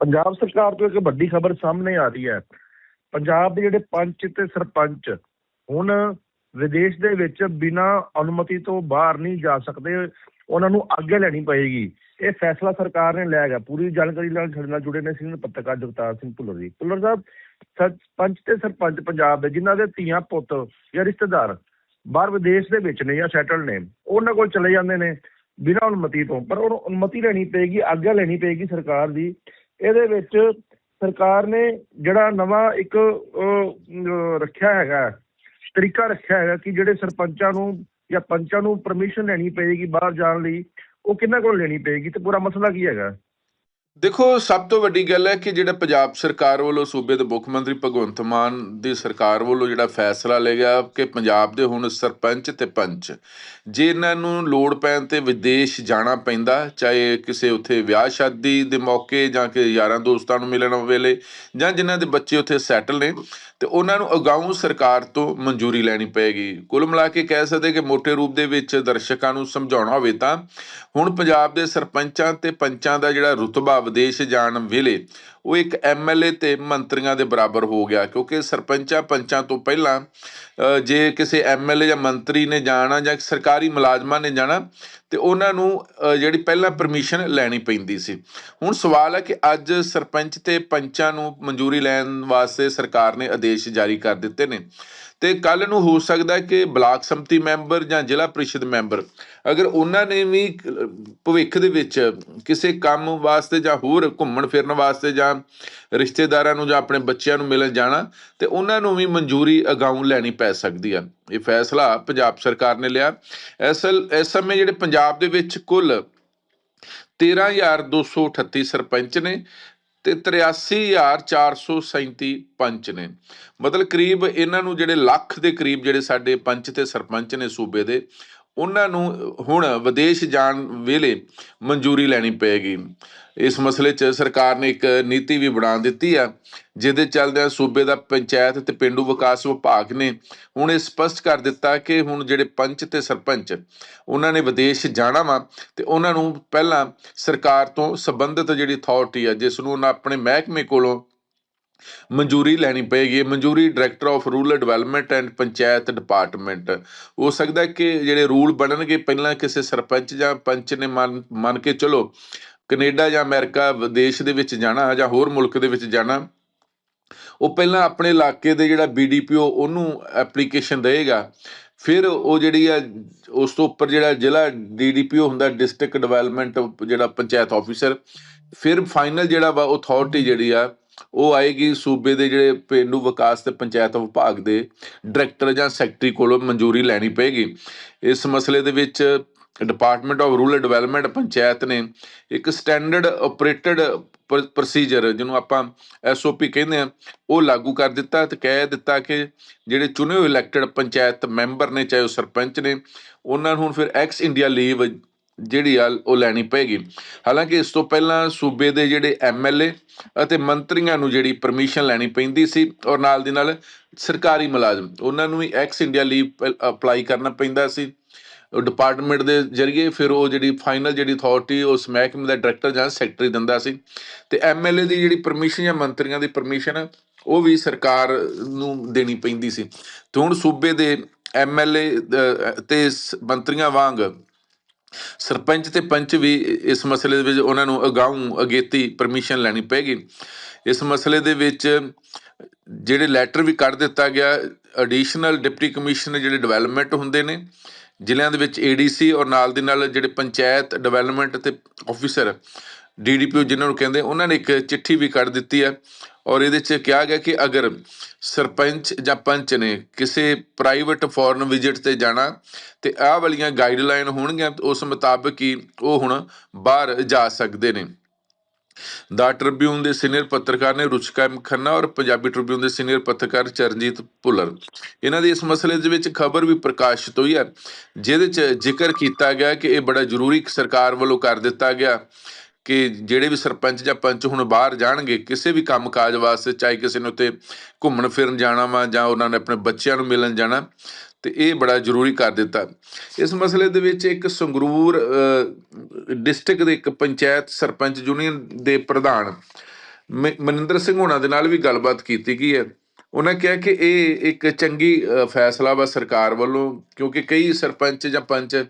ਪੰਜਾਬ ਸਰਕਾਰ ਤੋਂ ਇੱਕ ਵੱਡੀ ਖਬਰ ਸਾਹਮਣੇ ਆ ਰਹੀ ਹੈ। ਪੰਜਾਬ ਦੇ ਜਿਹੜੇ ਪੰਚ ਤੇ ਸਰਪੰਚ, ਹੁਣ ਵਿਦੇਸ਼ ਦੇ ਵਿੱਚ ਬਿਨਾਂ ਅਨੁਮਤੀ ਤੋਂ ਬਾਹਰ ਨਹੀਂ ਜਾ ਸਕਦੇ, ਉਹਨਾਂ ਨੂੰ ਅੱਗੇ ਲੈਣੀ ਪਏਗੀ। ਇਹ ਫੈਸਲਾ ਸਰਕਾਰ ਨੇ ਲਿਆ। ਗਿਆ ਪੂਰੀ ਜਾਣਕਾਰੀ ਨਾਲ ਸਾਡੇ ਨਾਲ ਜੁੜੇ ਨੇ ਸੀਨੀਅਰ ਪੱਤਰਕਾਰ ਜਗਤਾਰ ਸਿੰਘ ਭੁੱਲਰ ਜੀ। ਭੁੱਲਰ ਸਾਹਿਬ ਸਰਪੰਚ ਤੇ ਸਰਪੰਚ ਪੰਜਾਬ ਦੇ, ਜਿਨ੍ਹਾਂ ਦੇ ਧੀਆਂ, ਪੁੱਤ ਜਾਂ ਰਿਸ਼ਤੇਦਾਰ ਬਾਹਰ ਵਿਦੇਸ਼ ਦੇ ਵਿੱਚ ਨੇ ਜਾਂ ਸੈਟਲ ਨੇ, ਉਹਨਾਂ ਕੋਲ ਚਲੇ ਜਾਂਦੇ ਨੇ ਬਿਨਾਂ ਅਨੁਮਤੀ ਤੋਂ। ਪਰ ਉਹਨੂੰ ਅਨੁਮਤੀ ਲੈਣੀ ਪਏਗੀ ਆਗਿਆ ਲੈਣੀ ਪਏਗੀ ਸਰਕਾਰ ਦੀ। ਇਹਦੇ ਵਿੱਚ ਸਰਕਾਰ ਨੇ ਜਿਹੜਾ ਨਵਾਂ ਇੱਕ ਰੱਖਿਆ ਹੈਗਾ, ਤਰੀਕਾ ਰੱਖਿਆ ਹੈਗਾ ਕਿ ਜਿਹੜੇ ਸਰਪੰਚਾਂ ਨੂੰ ਜਾਂ ਪੰਚਾਂ ਨੂੰ ਪਰਮਿਸ਼ਨ ਲੈਣੀ ਪਏਗੀ ਬਾਹਰ ਜਾਣ ਲਈ, ਉਹ ਕਿਹਨਾਂ ਕੋਲ ਲੈਣੀ ਪਏਗੀ ਤੇ ਪੂਰਾ ਮਸਲਾ ਕੀ ਹੈਗਾ? ਦੇਖੋ, ਸਭ ਤੋਂ ਵੱਡੀ ਗੱਲ ਹੈ ਕਿ ਜਿਹੜਾ ਪੰਜਾਬ ਸਰਕਾਰ ਵੱਲੋਂ ਸੂਬੇ ਦੇ ਮੁੱਖ ਮੰਤਰੀ ਭਗਵੰਤ ਮਾਨ ਦੀ ਸਰਕਾਰ ਵੱਲੋਂ ਜਿਹੜਾ ਫੈਸਲਾ ਲਿਆ ਗਿਆ ਕਿ ਪੰਜਾਬ ਦੇ ਹੁਣ ਸਰਪੰਚ ਤੇ ਪੰਚ, ਜੇ ਇਹਨਾਂ ਨੂੰ ਲੋੜ ਪੈਣ ਤੇ ਵਿਦੇਸ਼ ਜਾਣਾ ਪੈਂਦਾ, ਚਾਹੇ ਕਿਸੇ ਉੱਥੇ ਵਿਆਹ ਸ਼ਾਦੀ ਦੇ ਮੌਕੇ ਜਾਂ ਕਿ ਯਾਰਾਂ ਦੋਸਤਾਂ ਨੂੰ ਮਿਲਣ ਵੇਲੇ ਜਾਂ ਜਿਨ੍ਹਾਂ ਦੇ ਬੱਚੇ ਉੱਥੇ ਸੈਟਲ ਨੇ, ਤੇ ਉਹਨਾਂ ਨੂੰ ਅਗਾਊਂ ਸਰਕਾਰ ਤੋਂ ਮਨਜ਼ੂਰੀ ਲੈਣੀ ਪਏਗੀ। ਕੁੱਲ ਮਿਲਾ ਕੇ ਕਹਿ ਸਕਦੇ ਕਿ ਮੋٹے ਰੂਪ ਦੇ ਵਿੱਚ ਦਰਸ਼ਕਾਂ ਨੂੰ ਸਮਝਾਉਣਾ ਹੋਵੇ ਤਾਂ ਹੁਣ ਪੰਜਾਬ ਦੇ ਸਰਪੰਚਾਂ ਤੇ ਪੰਚਾਂ ਦਾ ਜਿਹੜਾ ਰੁਤਬਾ ਵਿਦੇਸ਼ ਜਾਣ ਵੇਲੇ ਉਹ ਇੱਕ ਐਮਐਲਏ ਤੇ ਮੰਤਰੀਆਂ ਦੇ ਬਰਾਬਰ ਹੋ ਗਿਆ, ਕਿਉਂਕਿ ਸਰਪੰਚਾਂ ਪੰਚਾਂ ਤੋਂ ਪਹਿਲਾਂ ਜੇ ਕਿਸੇ ਐਮਐਲਏ ਜਾਂ ਮੰਤਰੀ ਨੇ ਜਾਣਾ ਜਾਂ ਸਰਕਾਰੀ ਮੁਲਾਜ਼ਮਾਂ ਨੇ ਜਾਣਾ, ਤੇ ਉਹਨਾਂ ਨੂੰ ਜਿਹੜੀ ਪਹਿਲਾਂ ਪਰਮਿਸ਼ਨ ਲੈਣੀ ਪੈਂਦੀ ਸੀ। ਹੁਣ ਸਵਾਲ ਹੈ ਕਿ ਅੱਜ ਸਰਪੰਚ ਤੇ ਪੰਚਾਂ ਨੂੰ ਮਨਜ਼ੂਰੀ ਲੈਣ ਵਾਸਤੇ ਸਰਕਾਰ ਨੇ ਆਦੇਸ਼ ਜਾਰੀ ਕਰ ਦਿੱਤੇ ਨੇ। ਤੇ ਕੱਲ ਨੂੰ ਹੋ ਸਕਦਾ ਕਿ ਬਲਾਕ ਸੰਮਤੀ ਮੈਂਬਰ ਜਾਂ ਜ਼ਿਲ੍ਹਾ ਪ੍ਰੀਸ਼ਦ ਮੈਂਬਰ, ਅਗਰ ਉਹਨਾਂ ਨੇ ਵੀ ਭਵਿੱਖ ਦੇ ਵਿੱਚ ਕਿਸੇ ਕੰਮ ਵਾਸਤੇ ਜਾਂ ਹੋਰ ਘੁੰਮਣ ਫਿਰਨ ਵਾਸਤੇ ਜਾਂ ਰਿਸ਼ਤੇਦਾਰਾਂ ਨੂੰ ਜਾਂ ਆਪਣੇ ਬੱਚਿਆਂ ਨੂੰ ਮਿਲਣ ਜਾਣਾ, ਤੇ ਉਹਨਾਂ ਨੂੰ ਵੀ ਮਨਜ਼ੂਰੀ ਅਗਾਊਂ ਲੈਣੀ ਪੈ ਸਕਦੀ ਆ। ਇਹ ਫੈਸਲਾ ਪੰਜਾਬ ਸਰਕਾਰ ਨੇ ਲਿਆ। ਅਸਲ, ਇਸ ਸਮੇਂ ਜਿਹੜੇ ਪੰਜਾਬ ਦੇ ਵਿੱਚ ਕੁੱਲ 13238 ਸਰਪੰਚ ਨੇ ਤੇ 83437 ਪੰਚ ਨੇ। ਮਤਲਬ ਕਰੀਬ ਇਹਨਾਂ ਨੂੰ ਜਿਹੜੇ ਲੱਖ ਦੇ ਕਰੀਬ ਜਿਹੜੇ ਸਾਡੇ ਪੰਚ ਤੇ ਸਰਪੰਚ ਨੇ ਸੂਬੇ ਦੇ ਉਹਨਾਂ ਨੂੰ ਹੁਣ ਵਿਦੇਸ਼ ਜਾਣ ਵੇਲੇ ਮਨਜ਼ੂਰੀ ਲੈਣੀ ਪਏਗੀ। ਇਸ ਮਸਲੇ 'ਚ ਸਰਕਾਰ ਨੇ ਇੱਕ ਨੀਤੀ ਵੀ ਬਣਾ ਦਿੱਤੀ ਆ, ਜਿਹਦੇ ਚੱਲਦਿਆਂ ਸੂਬੇ ਦਾ ਪੰਚਾਇਤ ਤੇ ਪਿੰਡੂ ਵਿਕਾਸ ਵਿਭਾਗ ਨੇ ਹੁਣ ਇਹ ਸਪਸ਼ਟ ਕਰ ਦਿੱਤਾ ਕਿ ਹੁਣ ਜਿਹੜੇ ਪੰਚ ਤੇ ਸਰਪੰਚ, ਉਹਨਾਂ ਨੇ ਵਿਦੇਸ਼ ਜਾਣਾ ਵਾ ਤੇ ਉਹਨਾਂ ਨੂੰ ਪਹਿਲਾਂ ਸਰਕਾਰ ਤੋਂ ਸੰਬੰਧਿਤ ਜਿਹੜੀ ਅਥਾਰਟੀ ਆ, ਜਿਸ ਨੂੰ ਉਹਨਾਂ ਆਪਣੇ ਮਹਿਕਮੇ ਕੋਲੋਂ ਮਨਜ਼ੂਰੀ ਲੈਣੀ ਪਏਗੀ। ਮਨਜ਼ੂਰੀ director of rural development and panchayat department ਹੋ ਸਕਦਾ ਕਿ ਜਿਹੜੇ ਰੂਲ ਬਣਨਗੇ, ਪਹਿਲਾਂ ਕਿਸੇ ਸਰਪੰਚ ਜਾਂ ਪੰਚ ਨੇ ਮੰਨ ਮੰਨ ਕੇ ਚਲੋ ਕੈਨੇਡਾ ਜਾਂ ਅਮਰੀਕਾ ਵਿਦੇਸ਼ ਦੇ ਵਿੱਚ ਜਾਣਾ ਜਾਂ ਹੋਰ ਮੁਲਕ ਦੇ ਵਿੱਚ ਜਾਣਾ, ਉਹ ਪਹਿਲਾਂ ਆਪਣੇ ਇਲਾਕੇ ਦੇ ਜਿਹੜਾ ਬੀਡੀਪੀਓ ਉਹਨੂੰ ਐਪਲੀਕੇਸ਼ਨ ਦੇਗਾ ਫਿਰ ਉਹ ਜਿਹੜੀ ਆ, ਉਸ ਤੋਂ ਉੱਪਰ ਜਿਹੜਾ ਜ਼ਿਲ੍ਹਾ ਡੀਡੀਪੀਓ ਹੁੰਦਾ ਡਿਸਟ੍ਰਿਕਟ ਡਿਵੈਲਪਮੈਂਟ ਜਿਹੜਾ ਪੰਚਾਇਤ ਆਫੀਸਰ ਫਿਰ ਫਾਈਨਲ ਜਿਹੜਾ ਵਾ ਅਥਾਰਟੀ ਜਿਹੜੀ ਆ ਉਹ ਆਏਗੀ ਸੂਬੇ ਦੇ ਜਿਹੜੇ ਪੇਂਡੂ ਵਿਕਾਸ ਤੇ ਪੰਚਾਇਤ ਵਿਭਾਗ ਦੇ ਡਾਇਰੈਕਟਰ ਜਾਂ ਸੈਕਟਰੀ ਕੋਲੋਂ ਮਨਜ਼ੂਰੀ ਲੈਣੀ ਪਏਗੀ। ਇਸ ਮਸਲੇ ਦੇ ਵਿੱਚ department of rural development panchayat ਨੇ ਇੱਕ ਸਟੈਂਡਰਡ ਆਪਰੇਟਡ ਪ੍ਰੋਸੀਜਰ ਜਿਹਨੂੰ ਆਪਾਂ ਐਸਓਪੀ ਕਹਿੰਦੇ ਆ ਉਹ ਲਾਗੂ ਕਰ ਦਿੱਤਾ ਤੇ ਕਹਿ ਦਿੱਤਾ ਕਿ ਜਿਹੜੇ ਚੁਣੇ ਹੋਏ ਇਲੈਕਟਡ ਪੰਚਾਇਤ ਮੈਂਬਰ ਨੇ, ਚਾਹੇ ਉਹ ਸਰਪੰਚ ਨੇ, ਉਹਨਾਂ ਨੂੰ ਹੁਣ ਫਿਰ ਐਕਸ ਇੰਡੀਆ ਲੀਵ ਜਿਹੜੀ ਆ, ਉਹ ਲੈਣੀ ਪਏਗੀ। ਹਾਲਾਂਕਿ ਇਸ ਤੋਂ ਪਹਿਲਾਂ ਸੂਬੇ ਦੇ ਜਿਹੜੇ ਐਮਐਲਏ ਅਤੇ ਮੰਤਰੀਆਂ ਨੂੰ ਜਿਹੜੀ ਪਰਮਿਸ਼ਨ ਲੈਣੀ ਪੈਂਦੀ ਸੀ, ਔਰ ਨਾਲ ਦੀ ਨਾਲ ਸਰਕਾਰੀ ਮੁਲਾਜ਼ਮ, ਉਹਨਾਂ ਨੂੰ ਵੀ ਐਕਸ ਇੰਡੀਆ ਲੀਵ ਅਪਲਾਈ ਕਰਨਾ ਪੈਂਦਾ ਸੀ। ਡਿਪਾਰਟਮੈਂਟ ਦੇ ਜ਼ਰੀਏ ਫਿਰ ਉਹ ਜਿਹੜੀ ਫਾਈਨਲ ਜਿਹੜੀ ਅਥਾਰਟੀ ਉਸ ਮਹਿਕਮੇ ਦਾ ਡਾਇਰੈਕਟਰ ਜਾਂ ਸੈਕਟਰੀ ਦਿੰਦਾ ਸੀ। ਤੇ ਐਮਐਲਏ ਦੀ ਜਿਹੜੀ ਪਰਮਿਸ਼ਨ ਜਾਂ ਮੰਤਰੀਆਂ ਦੀ ਪਰਮਿਸ਼ਨ ਉਹ ਵੀ ਸਰਕਾਰ ਨੂੰ ਦੇਣੀ ਪੈਂਦੀ ਸੀ। ਤੇ ਹੁਣ ਸੂਬੇ ਦੇ ਐਮਐਲਏ ਤੇ ਸ- ਮੰਤਰੀਆਂ ਵਾਂਗ ਸਰਪੰਚ ਤੇ ਪੰਚ ਵੀ ਇਸ ਮਸਲੇ ਦੇ ਵਿੱਚ ਉਹਨਾਂ ਨੂੰ ਅਗਾਊਂ ਅਗੇਤੀ ਪਰਮਿਸ਼ਨ ਲੈਣੀ ਪੈਗੀ ਇਸ ਮਸਲੇ ਦੇ ਵਿੱਚ ਜਿਹੜੇ ਲੈਟਰ ਵੀ ਕੱਢ ਦਿੱਤਾ ਗਿਆ ਐਡੀਸ਼ਨਲ ਡਿਪਟੀ ਕਮਿਸ਼ਨਰ ਜਿਹੜੇ ਡਿਵੈਲਪਮੈਂਟ ਹੁੰਦੇ ਨੇ, ਜ਼ਿਲ੍ਹਿਆਂ ਦੇ ਵਿੱਚ ਏਡੀਸੀ ਔਰ ਨਾਲ ਦੇ ਨਾਲ ਜਿਹੜੇ ਪੰਚਾਇਤ ਡਿਵੈਲਪਮੈਂਟ ਤੇ ਆਫੀਸਰ ਡੀਡੀਪੀਓ ਜਿਨ੍ਹਾਂ ਨੂੰ ਕਹਿੰਦੇ, ਉਹਨਾਂ ਨੇ ਇੱਕ ਚਿੱਠੀ ਵੀ ਕੱਢ ਦਿੱਤੀ ਹੈ। ਔਰ ਇਹਦੇ 'ਚ ਕਿਹਾ ਗਿਆ ਕਿ ਅਗਰ ਸਰਪੰਚ ਜਾਂ ਪੰਚ ਨੇ ਕਿਸੇ ਪ੍ਰਾਈਵੇਟ ਫੋਰਨ ਵਿਜ਼ਿਟ ਤੇ ਜਾਣਾ ਤੇ ਆਹ ਵਾਲੀਆਂ ਗਾਈਡਲਾਈਨ ਹੋਣਗੀਆਂ ਉਸ ਮੁਤਾਬਕ ਹੀ ਉਹ ਹੁਣ ਬਾਹਰ ਜਾ ਸਕਦੇ ਨੇ। ਦਾ ਟ੍ਰਿਬਿਊਨ ਦੇ ਸੀਨੀਅਰ ਪੱਤਰਕਾਰ ਨੇ ਰੁਚਕਾ ਐਮ ਖੰਨਾ ਔਰ ਪੰਜਾਬੀ ਟ੍ਰਿਬਿਊਨ ਦੇ ਸੀਨੀਅਰ ਪੱਤਰਕਾਰ ਚਰਨਜੀਤ ਭੁੱਲਰ। ਇਹਨਾਂ ਦੀ ਇਸ ਮਸਲੇ ਦੇ ਵਿੱਚ ਖਬਰ ਵੀ ਪ੍ਰਕਾਸ਼ਿਤ ਹੋਈ ਹੈ, ਜਿਹਦੇ 'ਚ ਜ਼ਿਕਰ ਕੀਤਾ ਗਿਆ ਕਿ ਇਹ ਬੜਾ ਜ਼ਰੂਰੀ ਸਰਕਾਰ ਵੱਲੋਂ ਕਰ ਦਿੱਤਾ ਗਿਆ। ਕਿ ਜਿਹੜੇ ਵੀ ਸਰਪੰਚ ਜਾਂ ਪੰਚ ਹੁਣ ਬਾਹਰ ਜਾਣਗੇ, ਕਿਸੇ ਵੀ ਕੰਮਕਾਜ ਵਾਸਤੇ, ਚਾਹੇ ਕਿਸੇ ਨੂੰ ਉੱਤੇ ਘੁੰਮਣ ਫਿਰਨ ਜਾਣਾ ਵਾ ਜਾਂ ਉਹਨਾਂ ਨੇ ਆਪਣੇ ਬੱਚਿਆਂ ਨੂੰ ਮਿਲਣ ਜਾਣਾ, ਤੇ ਇਹ ਬੜਾ ਜ਼ਰੂਰੀ ਕਰ ਦਿੱਤਾ। ਇਸ ਮਸਲੇ ਦੇ ਵਿੱਚ ਇੱਕ ਸੰਗਰੂਰ ਡਿਸਟ੍ਰਿਕਟ ਦੇ ਇੱਕ ਪੰਚਾਇਤ ਸਰਪੰਚ ਯੂਨੀਅਨ ਦੇ ਪ੍ਰਧਾਨ ਮ- ਮਨਿੰਦਰ ਸਿੰਘ ਹੋਣਾ ਦੇ ਨਾਲ ਵੀ ਗੱਲਬਾਤ ਕੀਤੀ ਗਈ ਹੈ। ਉਹਨਾਂ ਕਿਹਾ ਕਿ ਇਹ ਇੱਕ ਚੰਗੀ ਫੈਸਲਾ ਵਾ ਸਰਕਾਰ ਵੱਲੋਂ, ਕਿਉਂਕਿ ਕਈ ਸਰਪੰਚ ਜਾਂ ਪੰਚ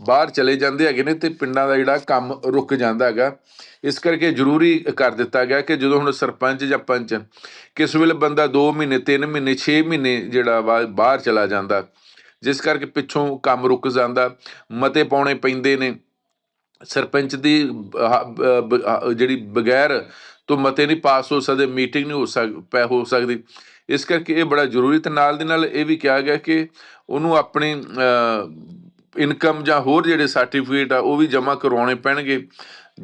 ਬਾਹਰ ਚਲੇ ਜਾਂਦੇ ਹੈਗੇ ਨੇ ਤੇ ਪਿੰਡਾਂ ਦਾ ਜਿਹੜਾ ਕੰਮ ਰੁਕ ਜਾਂਦਾ ਹੈਗਾ। ਇਸ ਕਰਕੇ ਜ਼ਰੂਰੀ ਕਰ ਦਿੱਤਾ ਗਿਆ ਕਿ ਜਦੋਂ ਹੁਣ ਸਰਪੰਚ ਜਾਂ ਪੰਚ ਕਿਸ ਵੇਲੇ ਬੰਦਾ 2 ਮਹੀਨੇ 3 ਮਹੀਨੇ 6 ਮਹੀਨੇ ਜਿਹੜਾ ਵਾ ਬਾਹਰ ਚਲਾ ਜਾਂਦਾ, ਜਿਸ ਕਰਕੇ ਪਿੱਛੋਂ ਕੰਮ ਰੁਕ ਜਾਂਦਾ, ਮਤੇ ਪਾਉਣੇ ਪੈਂਦੇ ਨੇ। ਸਰਪੰਚ ਦੀ ਜਿਹੜੀ ਬਗੈਰ ਤੋਂ ਮਤੇ ਨਹੀਂ ਪਾਸ ਹੋ ਸਕਦੇ, ਮੀਟਿੰਗ ਨਹੀਂ ਹੋ ਸਕ, ਪੈ, ਹੋ ਸਕਦੀ। ਇਸ ਕਰਕੇ ਇਹ ਬੜਾ ਜ਼ਰੂਰੀ ਤੇ ਨਾਲ ਦੇ ਨਾਲ ਇਹ ਵੀ ਕਿਹਾ ਗਿਆ ਕਿ ਉਹਨੂੰ ਆਪਣੀ ਇਨਕਮ ਜਾਂ ਹੋਰ ਜਿਹੜੇ ਸਰਟੀਫਿਕੇਟ ਆ, ਉਹ ਵੀ ਜਮ੍ਹਾਂ ਕਰਵਾਉਣੇ ਪੈਣਗੇ।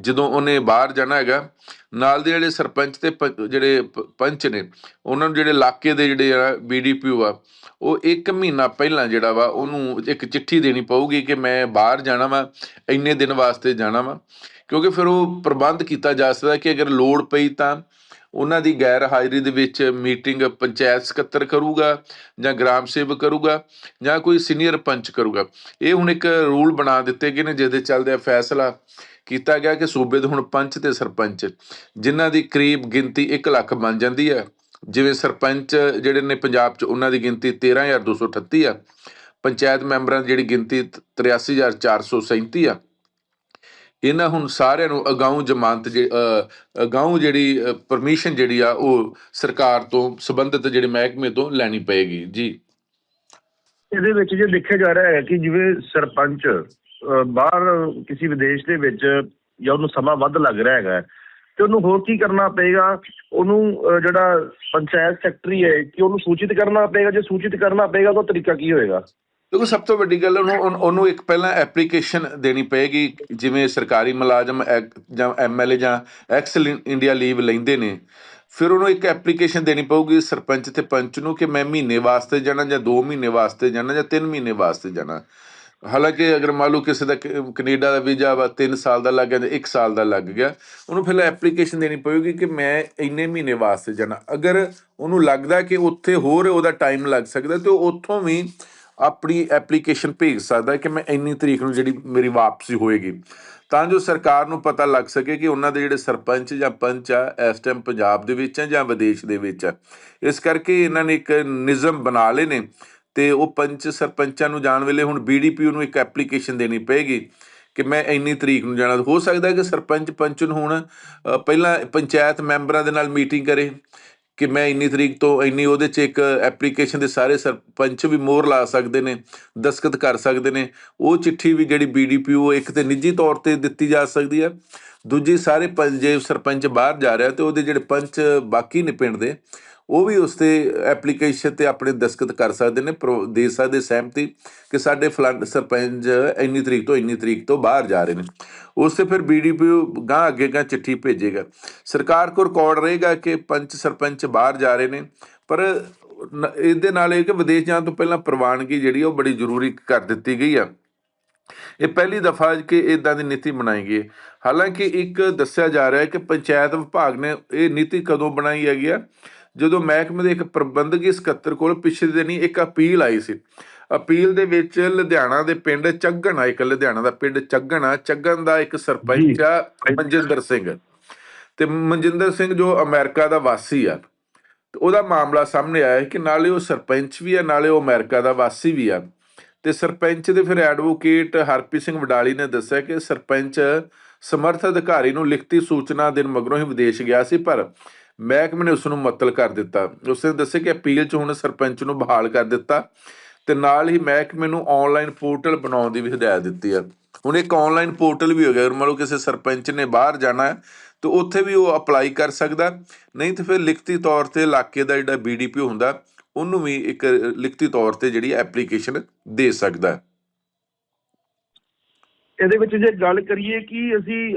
ਜਦੋਂ ਉਹਨੇ ਬਾਹਰ ਜਾਣਾ ਹੈਗਾ, ਨਾਲ ਦੇ ਜਿਹੜੇ ਸਰਪੰਚ ਤੇ ਪ- ਜਿਹੜੇ ਪ- ਪੰਚ ਨੇ, ਉਹਨਾਂ ਨੂੰ ਜਿਹੜੇ ਇਲਾਕੇ ਦੇ ਜਿਹੜੇ ਆ ਬੀਡੀਪੀਓ ਆ, ਉਹ ਇੱਕ ਮਹੀਨਾ ਪਹਿਲਾਂ ਜਿਹੜਾ ਵਾ, ਉਹਨੂੰ ਇੱਕ ਚਿੱਠੀ ਦੇਣੀ ਪਊਗੀ ਕਿ ਮੈਂ ਬਾਹਰ ਜਾਣਾ ਵਾ, ਇੰਨੇ ਦਿਨ ਵਾਸਤੇ ਜਾਣਾ ਵਾ। ਕਿਉਂਕਿ ਫਿਰ ਉਹ ਪ੍ਰਬੰਧ ਕੀਤਾ ਜਾ ਸਕਦਾ ਕਿ ਅਗਰ ਲੋੜ ਪਈ ਤਾਂ ਉਹਨਾਂ ਦੀ ਗੈਰ ਹਾਜ਼ਰੀ ਦੇ ਵਿੱਚ ਮੀਟਿੰਗ ਪੰਚਾਇਤ ਸਕੱਤਰ ਕਰੂਗਾ ਜਾਂ ਗ੍ਰਾਮ ਸੇਵਕ ਕਰੂਗਾ ਜਾਂ ਕੋਈ ਸੀਨੀਅਰ ਪੰਚ ਕਰੂਗਾ। ਇਹ ਹੁਣ ਇੱਕ ਰੂਲ ਬਣਾ ਦਿੱਤੇ ਗਏ ਨੇ ਜਿਹਦੇ ਚੱਲਦੇ ਫੈਸਲਾ ਕੀਤਾ ਗਿਆ ਕਿ ਸੂਬੇ ਦੇ ਹੁਣ ਪੰਚ ਤੇ ਸਰਪੰਚ, ਜਿਨ੍ਹਾਂ ਦੀ ਕਰੀਬ ਗਿਣਤੀ 1 ਲੱਖ ਬਣ ਜਾਂਦੀ ਹੈ ਜਿਵੇਂ ਸਰਪੰਚ ਜਿਹੜੇ ਨੇ ਪੰਜਾਬ 'ਚ, ਉਹਨਾਂ ਦੀ ਗਿਣਤੀ 13238 ਆ। ਪੰਚਾਇਤ ਮੈਂਬਰਾਂ ਦੀ ਜਿਹੜੀ ਗਿਣਤੀ 83437 ਆ। ਇਹਨਾਂ ਹੁਣ ਸਾਰਿਆਂ ਨੂੰ ਅਗਾਊਂ ਜ਼ਮਾਨਤ ਜੇ- ਅਗਾਊਂ ਜਿਹੜੀ ਪਰਮਿਸ਼ਨ ਜਿਹੜੀ ਆ, ਉਹ ਸਰਕਾਰ ਤੋਂ ਸੰਬੰਧਿਤ ਜਿਹੜੇ ਮਹਿਕਮੇ ਤੋਂ ਲੈਣੀ ਪਏਗੀ, ਜੀ। ਇਹਦੇ ਵਿੱਚ ਜੇ ਦੇਖਿਆ ਜਾ ਰਿਹਾ ਹੈ ਕਿ ਜਿਵੇਂ ਸਰਪੰਚ ਬਾਹਰ ਕਿਸੇ ਵਿਦੇਸ਼ ਦੇ ਵਿੱਚ ਜਾਂ ਉਹਨੂੰ ਸਮਾਂ ਵੱਧ ਲੱਗ ਰਿਹਾ ਹੈਗਾ, ਤੇ ਉਹਨੂੰ ਹੋਰ ਕੀ ਕਰਨਾ ਪਏਗਾ? ਉਹਨੂੰ ਜਿਹੜਾ ਪੰਚਾਇਤ ਸੈਕਟਰੀ ਹੈ, ਕਿ ਉਹਨੂੰ ਸੂਚਿਤ ਕਰਨਾ ਪਏਗਾ? ਜੇ ਸੂਚਿਤ ਕਰਨਾ ਪਏਗਾ ਤਾਂ ਤਰੀਕਾ ਕੀ ਹੋਏਗਾ? ਦੇਖੋ, ਸਭ ਤੋਂ ਵੱਡੀ ਗੱਲ ਉਹਨੂੰ ਉਹਨੂੰ- ਉਹਨੂੰ ਇੱਕ ਪਹਿਲਾਂ ਐਪਲੀਕੇਸ਼ਨ ਦੇਣੀ ਪਏਗੀ, ਜਿਵੇਂ ਸਰਕਾਰੀ ਮੁਲਾਜ਼ਮ ਐਕ- ਜਾਂ ਐਮਐਲਏ ਜਾਂ ਐਕਸ ਇੰਡੀਆ ਲੀਵ ਲੈਂਦੇ ਨੇ। ਫਿਰ ਉਹਨੂੰ ਇੱਕ ਐਪਲੀਕੇਸ਼ਨ ਦੇਣੀ ਪਊਗੀ ਸਰਪੰਚ ਤੇ ਪੰਚ ਨੂੰ ਕਿ ਮੈਂ ਮਹੀਨੇ ਵਾਸਤੇ ਜਾਣਾ ਜਾਂ 2 ਮਹੀਨੇ ਵਾਸਤੇ ਜਾਣਾ ਜਾਂ 3 ਮਹੀਨੇ ਵਾਸਤੇ ਜਾਣਾ। ਹਾਲਾਂਕਿ ਅਗਰ ਮੰਨ ਲਓ ਕਿਸੇ ਦਾ ਕ- ਕੈਨੇਡਾ ਦਾ ਵੀਜ਼ਾ ਵਾ 3 ਸਾਲ ਦਾ ਲੱਗ ਗਿਆ ਜਾਂ 1 ਸਾਲ ਦਾ ਲੱਗ ਗਿਆ, ਉਹਨੂੰ ਫਿਰ ਐਪਲੀਕੇਸ਼ਨ ਦੇਣੀ ਪਊਗੀ ਕਿ ਮੈਂ ਇੰਨੇ ਮਹੀਨੇ ਵਾਸਤੇ ਜਾਣਾ। ਅਗਰ ਉਹਨੂੰ ਲੱਗਦਾ ਕਿ ਉੱਥੇ ਹੋਰ ਉਹਦਾ ਟਾਈਮ ਲੱਗ ਸਕਦਾ ਤੇ ਉਹ ਉੱਥੋਂ ਵੀ ਆਪਣੀ ਐਪਲੀਕੇਸ਼ਨ ਭੇਜ ਸਕਦਾ ਹੈ ਕਿ ਮੈਂ ਇੰਨੀ ਤਰੀਕ ਨੂੰ ਜਿਹੜੀ ਮੇਰੀ ਵਾਪਸੀ ਹੋਏਗੀ। ਤਾਂ ਜੋ ਸਰਕਾਰ ਨੂੰ ਪਤਾ ਲੱਗ ਸਕੇ ਕਿ ਉਹਨਾਂ ਦੇ ਜਿਹੜੇ ਸਰਪੰਚ ਜਾਂ ਪੰਚ ਆ, ਇਸ ਟਾਈਮ ਪੰਜਾਬ ਦੇ ਵਿੱਚ ਆ ਜਾਂ ਵਿਦੇਸ਼ ਦੇ ਵਿੱਚ ਆ। ਇਸ ਕਰਕੇ ਇਹਨਾਂ ਨੇ ਇੱਕ ਨਿਯਮ ਬਣਾ ਲਏ ਨੇ ਤੇ ਉਹ ਪੰਚ ਸਰਪੰਚਾਂ ਨੂੰ ਜਾਣ ਵੇਲੇ ਹੁਣ ਬੀਡੀਪੀਓ ਨੂੰ ਇੱਕ ਐਪਲੀਕੇਸ਼ਨ ਦੇਣੀ ਪਏਗੀ ਕਿ ਮੈਂ ਇੰਨੀ ਤਰੀਕ ਨੂੰ ਜਾਣਾ। ਹੋ ਸਕਦਾ ਹੈ ਕਿ ਸਰਪੰਚ ਪੰਚ ਨੂੰ ਹੁਣ ਪਹਿਲਾਂ ਪੰਚਾਇਤ ਮੈਂਬਰਾਂ ਦੇ ਨਾਲ ਮੀਟਿੰਗ ਕਰੇ। ਕਿ ਮੈਂ ਇੰਨੀ ਤਰੀਕ ਤੋਂ ਇੰਨੀ ਉਹਦੇ 'ਚ ਇੱਕ ਐਪਲੀਕੇਸ਼ਨ ਦੇ ਸਾਰੇ ਸਰਪੰਚ ਵੀ ਮੋਹਰ ਲਾ ਸਕਦੇ ਨੇ ਦਸਖਤ ਕਰ ਸਕਦੇ ਨੇ। ਉਹ ਚਿੱਠੀ ਵੀ ਜਿਹੜੀ ਬੀਡੀਪੀਓ ਇੱਕ ਤੇ ਨਿੱਜੀ ਤੌਰ ਤੇ ਦਿੱਤੀ ਜਾ ਸਕਦੀ ਹੈ ਦੂਜੀ, ਸਾਰੇ ਪੰਜ ਜੇ ਸਰਪੰਚ ਬਾਹਰ ਜਾ ਰਿਹਾ ਤੇ ਉਹਦੇ ਜਿਹੜੇ ਪੰਚ ਬਾਕੀ ਨੇ ਪਿੰਡ ਦੇ ਉਹ ਵੀ ਉਸ ਤੇ ਐਪਲੀਕੇਸ਼ਨ ਤੇ ਆਪਣੇ ਦਸਤਖਤ ਕਰ ਸਕਦੇ ਨੇ, ਪ੍ਰੋ- ਦੇ ਸਕਦੇ, ਸਹਿਮਤੀ ਕਿ ਸਾਡੇ ਫਲੰਡ ਸਰਪੰਚ ਇੰਨੀ ਤਰੀਕ ਤੋਂ ਇੰਨੀ ਤਰੀਕ ਤੋਂ ਬਾਹਰ ਜਾ ਰਹੇ ਨੇ। ਉਸ ਤੇ ਫਿਰ ਬੀਡੀਪੀਓ ਗਾਂ ਅੱਗੇ ਗਾਂ ਚਿੱਠੀ ਭੇਜੇਗਾ। ਸਰਕਾਰ ਕੋਲ ਰਿਕਾਰਡ ਰਹੇਗਾ ਕਿ ਪੰਚ ਸਰਪੰਚ ਬਾਹਰ ਜਾ ਰਹੇ ਨੇ, ਪਰ ਇਹਦੇ ਨਾਲ ਇਹ ਕਿ ਵਿਦੇਸ਼ ਜਾਣ ਤੋਂ ਪਹਿਲਾਂ ਪ੍ਰਵਾਨਗੀ ਜਿਹੜੀ ਉਹ ਬੜੀ ਜ਼ਰੂਰੀ ਕਰ ਦਿੱਤੀ ਗਈ ਆ। ਇਹ ਪਹਿਲੀ ਦਫਾ ਕਿ ਇਦਾਂ ਦੀ ਨੀਤੀ ਬਣਾਈ ਗਈ ਹੈ। ਹਾਲਾਂਕਿ ਇੱਕ ਦੱਸਿਆ ਜਾ ਰਿਹਾ ਹੈ ਕਿ ਪੰਚਾਇਤ ਵਿਭਾਗ ਨੇ ਇਹ ਨੀਤੀ ਕਦੋਂ ਬਣਾਈ ਹੈਗੀ ਆ? ਜਦੋਂ ਮਹਿਕਮੇ ਦੇ ਇੱਕ ਪ੍ਰਬੰਧਕੀ ਸਕੱਤਰ ਕੋਲ ਪਿਛਲੇ ਦਿਨੀ ਇੱਕ ਅਪੀਲ ਆਈ ਸੀ। ਅਪੀਲ ਦੇ ਵਿੱਚ ਲੁਧਿਆਣਾ ਦੇ ਪਿੰਡ ਚੱਗਣ ਆ ਇੱਕ ਲੁਧਿਆਣਾ ਦਾ ਪਿੰਡ ਚੱਗਣ ਆ ਚੱਗਣ ਦਾ ਇੱਕ ਸਰਪੰਚ ਆ ਮਨਜਿੰਦਰ ਸਿੰਘ। ਤੇ ਮਨਜਿੰਦਰ ਸਿੰਘ ਜੋ ਅਮਰੀਕਾ ਦਾ ਵਾਸੀ ਆ ਤੇ ਉਹਦਾ ਮਾਮਲਾ ਸਾਹਮਣੇ ਆਇਆ ਕਿ ਨਾਲੇ ਉਹ ਸਰਪੰਚ ਵੀ ਆ ਨਾਲੇ ਉਹ ਅਮਰੀਕਾ ਦਾ ਵਾਸੀ ਵੀ ਆ। ਤੇ ਸਰਪੰਚ ਦੇ ਫਿਰ ਐਡਵੋਕੇਟ ਹਰਪ੍ਰੀਤ ਸਿੰਘ ਵਡਾਲੀ ਨੇ ਦੱਸਿਆ ਕਿ ਸਰਪੰਚ ਸਮਰਥ ਅਧਿਕਾਰੀ ਨੂੰ ਲਿਖਤੀ ਸੂਚਨਾ ਦੇਣ ਮਗਰੋਂ ਹੀ ਵਿਦੇਸ਼ ਗਿਆ ਸੀ ਪਰ ਮਹਿਕਮੇ ਨੇ ਉਸ ਨੂੰ ਮੁਅੱਤਲ ਕਰ ਦਿੱਤਾ। ਉਸਨੇ ਦੱਸਿਆ ਕਿ ਅਪੀਲ 'ਚ ਹੁਣ ਸਰਪੰਚ ਨੂੰ ਬਹਾਲ ਕਰ ਦਿੱਤਾ ਤੇ ਨਾਲ ਹੀ ਮਹਿਕਮੇ ਨੂੰ ਆਨਲਾਈਨ ਪੋਰਟਲ ਬਣਾਉਣ ਦੀ ਵੀ ਹਦਾਇਤ ਦਿੱਤੀ ਹੈ ਹੁਣ ਇੱਕ ਆਨਲਾਈਨ ਪੋਰਟਲ ਵੀ ਹੋ ਗਿਆ ਮੰਨ ਲਓ ਕਿਸੇ ਸਰਪੰਚ ਨੇ ਬਾਹਰ ਜਾਣਾ ਹੈ, ਤੇ ਉੱਥੇ ਵੀ ਉਹ ਅਪਲਾਈ ਕਰ ਸਕਦਾ। ਨਹੀਂ ਤੇ ਫਿਰ ਲਿਖਤੀ ਤੌਰ ਤੇ ਇਲਾਕੇ ਦਾ ਜਿਹੜਾ ਬੀਡੀਪੀ ਹੁੰਦਾ, ਉਹਨੂੰ ਵੀ ਇੱਕ ਲਿਖਤੀ ਤੌਰ ਤੇ ਜਿਹੜੀ ਐਪਲੀਕੇਸ਼ਨ ਦੇ ਸਕਦਾ ਇਹਦੇ ਵਿੱਚ ਜੇ ਗੱਲ ਕਰੀਏ ਕਿ ਅਸੀਂ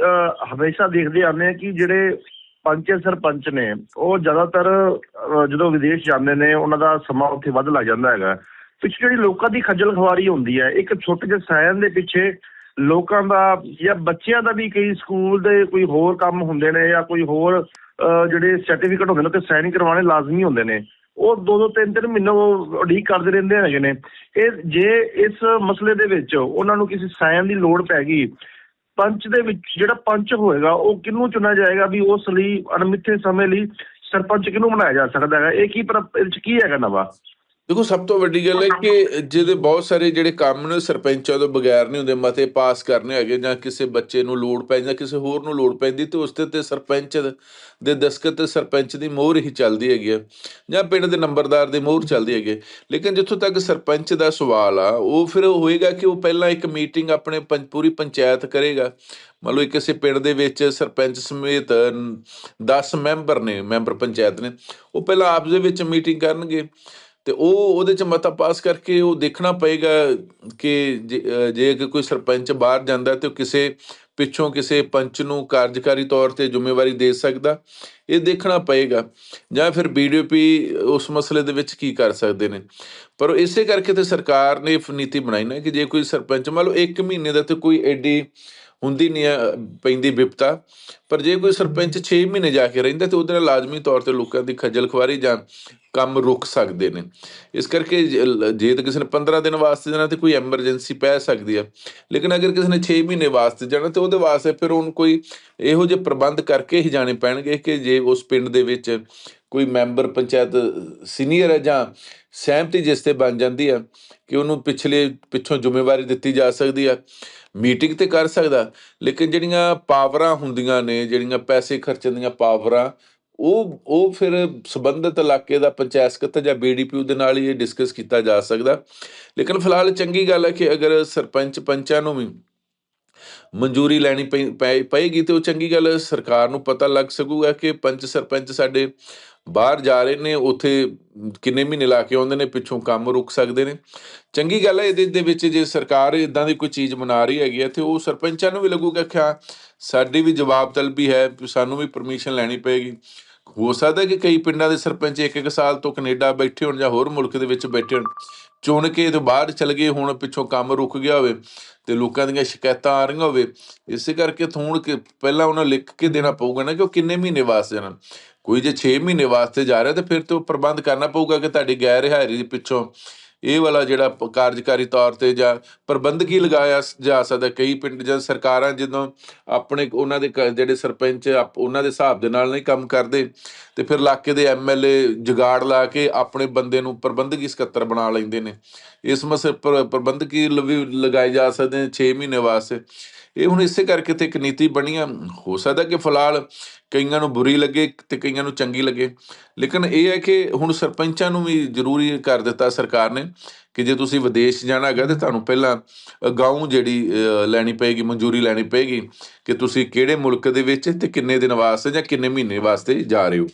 ਹਮੇਸ਼ਾ ਦੇਖਦੇ ਆਉਂਦੇ ਹਾਂ ਕਿ ਜਿਹੜੇ ਪੰਚ ਸਰਪੰਚ ਨੇ ਉਹ ਜ਼ਿਆਦਾਤਰ ਜਦੋਂ ਵਿਦੇਸ਼ ਜਾਂਦੇ ਨੇ ਉਹਨਾਂ ਦਾ ਸਮਾਂ ਉੱਥੇ ਵੱਧ ਲੱਗ ਜਾਂਦਾ ਹੈਗਾ। ਪਿੱਛੇ ਜਿਹੜੀ ਲੋਕਾਂ ਦੀ ਖੱਜਲ ਖਵਾਰੀ ਹੁੰਦੀ ਹੈ ਇੱਕ ਛੋਟੇ ਜਿਹੇ ਸਾਇਨ ਦੇ ਪਿੱਛੇ ਲੋਕਾਂ ਦਾ ਜਾਂ ਬੱਚਿਆਂ ਦਾ ਵੀ ਕਈ ਸਕੂਲ ਦੇ ਕੋਈ ਹੋਰ ਕੰਮ ਹੁੰਦੇ ਨੇ ਜਾਂ ਕੋਈ ਹੋਰ ਅਹ, ਜਿਹੜੇ ਸਰਟੀਫਿਕੇਟ ਹੁੰਦੇ ਨੇ ਤੇ ਸਾਈਨ ਕਰਵਾਉਣੇ ਲਾਜ਼ਮੀ ਹੁੰਦੇ ਨੇ। ਉਹ ਦੋ ਦੋ ਤਿੰਨ ਤਿੰਨ ਮਹੀਨੇ ਉਹ ਉਡੀਕ ਕਰਦੇ ਰਹਿੰਦੇ ਹੈਗੇ ਨੇ। ਇਹ ਜੇ ਇਸ ਮਸਲੇ ਦੇ ਵਿੱਚ ਉਹਨਾਂ ਨੂੰ ਕਿਸੇ ਸਾਇਨ ਦੀ ਲੋੜ ਪੈ ਗਈ ਪੰਚ ਦੇ ਵਿੱਚ ਜਿਹੜਾ ਪੰਚ ਹੋਏਗਾ, ਉਹ ਕਿਹਨੂੰ ਚੁਣਿਆ ਜਾਏਗਾ ਵੀ ਉਸ ਲਈ ਅਣਮਿੱਥੇ ਸਮੇਂ ਲਈ ਸਰਪੰਚ ਕਿਹਨੂੰ ਬਣਾਇਆ ਜਾ ਸਕਦਾ ਹੈਗਾ? ਇਹ ਕੀ ਪਰ- ਇਹਦੇ ਚ ਕੀ ਹੈਗਾ ਨਵਾਂ? ਦੇਖੋ ਸਭ ਤੋਂ ਵੱਡੀ ਗੱਲ ਹੈ ਕਿ ਜਿਹਦੇ ਬਹੁਤ ਸਾਰੇ ਜਿਹੜੇ ਕੰਮ ਨੇ ਸਰਪੰਚਾਂ ਤੋਂ ਬਗੈਰ ਨਹੀਂ ਹੁੰਦੇ ਮਤੇ ਪਾਸ ਕਰਨੇ ਹੈਗੇ ਜਾਂ ਕਿਸੇ ਬੱਚੇ ਨੂੰ ਲੋੜ ਪੈ ਜਾਂ ਕਿਸੇ ਹੋਰ ਨੂੰ ਲੋੜ ਪੈਂਦੀ ਤੇ ਉਸ ਤੇ ਤੇ ਸਰਪੰਚ ਦੇ ਦਸਖਤ ਤੇ ਸਰਪੰਚ ਦੀ ਮੋਹਰ ਹੀ ਚੱਲਦੀ ਹੈਗੀ ਹੈ ਜਾਂ ਪਿੰਡ ਦੇ ਨੰਬਰਦਾਰ ਦੀ ਮੋਹਰ ਚੱਲਦੀ ਹੈਗੀ। ਲੇਕਿਨ ਜਿੱਥੋਂ ਤੱਕ ਸਰਪੰਚ ਦਾ ਸਵਾਲ ਆ ਉਹ ਫਿਰ ਹੋਏਗਾ ਕਿ ਉਹ ਪਹਿਲਾਂ ਇੱਕ ਮੀਟਿੰਗ ਆਪਣੇ ਪੂਰੀ ਪੰਚਾਇਤ ਕਰੇਗਾ। ਮੰਨ ਲਓ ਕਿਸੇ ਪਿੰਡ ਦੇ ਵਿੱਚ ਸਰਪੰਚ ਸਮੇਤ 10 ਮੈਂਬਰ ਨੇ ਮੈਂਬਰ ਪੰਚਾਇਤ ਨੇ ਉਹ ਪਹਿਲਾਂ ਆਪਸ ਦੇ ਵਿੱਚ ਮੀਟਿੰਗ ਕਰਨਗੇ। ਤੇ ਉਹ ਉਹਦੇ ਚ ਮਤਾ ਪਾਸ ਕਰਕੇ ਉਹ ਦੇਖਣਾ ਪਏਗਾ ਕਿ ਜੇ ਜੇ ਕੋਈ ਸਰਪੰਚ ਬਾਹਰ ਜਾਂਦਾ ਤੇ ਉਹ ਕਿਸੇ ਪਿੱਛੋਂ ਕਿਸੇ ਪੰਚ ਨੂੰ ਕਾਰਜਕਾਰੀ ਤੌਰ ਤੇ ਜ਼ਿੰਮੇਵਾਰੀ ਦੇ ਸਕਦਾ, ਇਹ ਦੇਖਣਾ ਪਏਗਾ। ਜਾਂ ਫਿਰ ਬੀਡੀਪੀ ਉਸ ਮਸਲੇ ਦੇ ਵਿੱਚ ਕੀ ਕਰ ਸਕਦੇ ਨੇ। ਪਰ ਇਸੇ ਕਰਕੇ ਤੇ ਸਰਕਾਰ ਨੇ ਇਹ ਨੀਤੀ ਬਣਾਈ ਨਾ ਕਿ ਜੇ ਕੋਈ ਸਰਪੰਚ ਮੰਨ ਲਓ 1 ਮਹੀਨੇ ਦਾ ਤੇ ਕੋਈ ਐਡੀ ਹੁੰਦੀ ਨਹੀਂ ਪੈਂਦੀ ਵਿਪਤਾ। ਪਰ ਜੇ ਕੋਈ ਸਰਪੰਚ 6 ਮਹੀਨੇ ਜਾ ਕੇ ਰਹਿੰਦਾ ਤੇ ਉਹਦੇ ਨਾਲ ਲਾਜ਼ਮੀ ਤੌਰ ਤੇ ਲੋਕਾਂ ਦੀ ਖੱਜਲ ਖੁਆਰੀ ਜਾਂ ਕੰਮ ਰੁਕ ਸਕਦੇ ਨੇ। ਇਸ ਕਰਕੇ ਜੇ ਤਾਂ ਕਿਸੇ ਨੇ 15 ਦਿਨ ਵਾਸਤੇ ਜਾਣਾ ਤੇ ਕੋਈ ਐਮਰਜੈਂਸੀ ਪੈ ਸਕਦੀ ਆ। ਲੇਕਿਨ ਅਗਰ ਕਿਸੇ ਨੇ 6 ਮਹੀਨੇ ਵਾਸਤੇ ਜਾਣਾ ਤੇ ਉਹਦੇ ਵਾਸਤੇ ਫਿਰ ਉਹਨੂੰ ਕੋਈ ਇਹੋ ਜਿਹੇ ਪ੍ਰਬੰਧ ਕਰਕੇ ਹੀ ਜਾਣੇ ਪੈਣਗੇ ਕਿ ਜੇ ਉਸ ਪਿੰਡ ਦੇ ਵਿੱਚ ਕੋਈ ਮੈਂਬਰ ਪੰਚਾਇਤ ਸੀਨੀਅਰ ਹੈ ਜਾਂ ਸਹਿਮਤੀ ਜਿਸ ਤੇ ਬਣ ਜਾਂਦੀ ਆ ਕਿ ਉਹਨੂੰ ਪਿਛਲੇ, ਪਿੱਛੋਂ ਜ਼ਿੰਮੇਵਾਰੀ ਦਿੱਤੀ ਜਾ ਸਕਦੀ ਆ। ਮੀਟਿੰਗ ਤੇ ਕਰ ਸਕਦਾ। ਲੇਕਿਨ ਜਿਹੜੀਆਂ ਪਾਵਰਾਂ ਹੁੰਦੀਆਂ ਨੇ, ਜਿਹੜੀਆਂ ਪੈਸੇ ਖਰਚਣ ਦੀਆਂ ਪਾਵਰਾਂ, ਉਹ ਉਹ ਫਿਰ ਸੰਬੰਧਿਤ ਇਲਾਕੇ ਦਾ ਪੰਚਾਇਤ ਸਕੱਤਰ ਜਾਂ ਬੀਡੀਪੀ ਦੇ ਨਾਲ ਹੀ ਇਹ ਡਿਸਕਸ ਕੀਤਾ ਜਾ ਸਕਦਾ। ਲੇਕਿਨ ਫਿਲਹਾਲ ਚੰਗੀ ਗੱਲ ਹੈ ਕਿ ਅਗਰ ਸਰਪੰਚ ਪੰਚਾਂ ਨੂੰ ਵੀ ਮਨਜ਼ੂਰੀ ਲੈਣੀ ਪਈ- ਪਏ- ਪਏਗੀ ਤੇ ਉਹ ਚੰਗੀ ਗੱਲ ਸਰਕਾਰ ਨੂੰ ਪਤਾ ਲੱਗ ਸਕੂਗਾ ਕਿ ਪੰਚ ਸਰਪੰਚ ਸਾਡੇ ਬਾਹਰ ਜਾ ਰਹੇ ਨੇ, ਉੱਥੇ ਕਿੰਨੇ ਮਹੀਨੇ ਲਾ ਕੇ ਆਉਂਦੇ ਨੇ, ਪਿੱਛੋਂ ਕੰਮ ਰੁਕ ਸਕਦੇ ਨੇ। ਚੰਗੀ ਗੱਲ ਹੈ, ਇਹਦੇ ਦੇ ਵਿੱਚ ਜੇ ਸਰਕਾਰ ਇਦਾਂ ਦੀ ਕੋਈ ਚੀਜ਼ ਬਣਾ ਰਹੀ ਹੈਗੀ ਹੈ, ਤੇ ਉਹ ਸਰਪੰਚਾਂ ਨੂੰ ਵੀ ਲੱਗੂਗਾ ਕਿ ਹਾਂ, ਸਾਡੀ ਵੀ ਜਵਾਬ ਤਲਬੀ ਹੈ, ਸਾਨੂੰ ਵੀ ਪਰਮਿਸ਼ਨ ਲੈਣੀ ਪਏਗੀ। ਹੋ ਸਕਦਾ ਕਿ ਕਈ ਪਿੰਡਾਂ ਦੇ ਸਰਪੰਚ ਇੱਕ ਇੱਕ ਸਾਲ ਤੋਂ ਕੈਨੇਡਾ ਬੈਠੇ ਹੋਣ ਜਾਂ ਹੋਰ ਮੁਲਕ ਦੇ ਵਿੱਚ ਬੈਠੇ ਹੋਣ। ਚੁਣ ਕੇ ਤੇ ਬਾਹਰ ਚਲ ਗਏ, ਹੁਣ ਪਿੱਛੋਂ ਕੰਮ ਰੁਕ ਗਿਆ ਹੋਵੇ ਤੇ ਲੋਕਾਂ ਦੀਆਂ ਸ਼ਿਕਾਇਤਾਂ ਆ ਰਹੀਆਂ ਹੋਵੇ, ਇਸੇ ਕਰਕੇ ਥੋਣ ਕੇ ਪਹਿਲਾਂ ਉਹਨਾਂ ਲਿਖ ਕੇ ਦੇਣਾ ਪਊਗਾ ਨਾ ਕਿ ਉਹ ਕਿੰਨੇ ਮਹੀਨੇ ਵਾਸਤੇ ਜਾਣਾ। ਕੋਈ ਜੇ 6 ਮਹੀਨੇ ਵਾਸਤੇ ਜਾ ਰਿਹਾ ਤੇ ਫਿਰ ਤੇ ਉਹ ਪ੍ਰਬੰਧ ਕਰਨਾ ਪਊਗਾ ਕਿ ਤੁਹਾਡੀ ਗੈਰ ਰਿਹਾਇਰੀ ਪਿੱਛੋਂ ਇਹ ਵਾਲਾ ਜਿਹੜਾ ਕਾਰਜਕਾਰੀ ਤੌਰ ਤੇ ਜਾਂ ਪ੍ਰਬੰਧਕੀ ਲਗਾਇਆ ਜਾ ਸਕਦਾ ਕਈ ਪਿੰਡ ਜਾਂ ਸਰਕਾਰਾਂ ਜਦੋਂ ਆਪਣੇ ਉਹਨਾਂ ਦੇ ਕ- ਜਿਹੜੇ ਸਰਪੰਚ ਆਪ- ਉਹਨਾਂ ਦੇ ਹਿਸਾਬ ਦੇ ਨਾਲ ਨਹੀਂ ਕੰਮ ਕਰਦੇ, ਤੇ ਫਿਰ ਇਲਾਕੇ ਦੇ ਐਮਐਲਏ ਜੁਗਾੜ ਲਾ ਕੇ ਆਪਣੇ ਬੰਦੇ ਨੂੰ ਪ੍ਰਬੰਧਕੀ ਸਕੱਤਰ ਬਣਾ ਲੈਂਦੇ ਨੇ। ਇਸ ਮਸੇ ਪ੍ਰਬੰਧਕੀ ਲਗਾਏ ਜਾ ਸਕਦੇ ਨੇ 6 ਮਹੀਨੇ ਵਾਸਤੇ। ਇਹ ਹੁਣ ਇਸੇ ਕਰਕੇ ਤੇ ਇੱਕ ਨੀਤੀ ਬਣੀ ਆ। ਹੋ ਸਕਦਾ ਕਿ ਫਿਲਹਾਲ ਕਈਆਂ ਨੂੰ ਬੁਰੀ ਲੱਗੇ ਤੇ ਕਈਆਂ ਨੂੰ ਚੰਗੀ ਲੱਗੇ। ਲੇਕਿਨ ਇਹ ਹੈ ਕਿ ਹੁਣ ਸਰਪੰਚਾਂ ਨੂੰ ਵੀ ਜ਼ਰੂਰੀ ਕਰ ਦਿੱਤਾ ਸਰਕਾਰ ਨੇ ਕਿ ਜੇ ਤੁਸੀਂ ਵਿਦੇਸ਼ ਜਾਣਾ ਹੈਗਾ ਤੇ ਤੁਹਾਨੂੰ ਪਹਿਲਾਂ ਅਗਾਊਂ ਜਿਹੜੀ ਲੈਣੀ ਪਏਗੀ, ਮਨਜ਼ੂਰੀ ਲੈਣੀ ਪਏਗੀ ਕਿ ਤੁਸੀਂ ਕਿਹੜੇ ਮੁਲਕ ਦੇ ਵਿੱਚ ਤੇ ਕਿੰਨੇ ਦਿਨ ਵਾਸਤੇ ਜਾਂ ਕਿੰਨੇ ਮਹੀਨੇ ਵਾਸਤੇ ਜਾ ਰਹੇ ਹੋ।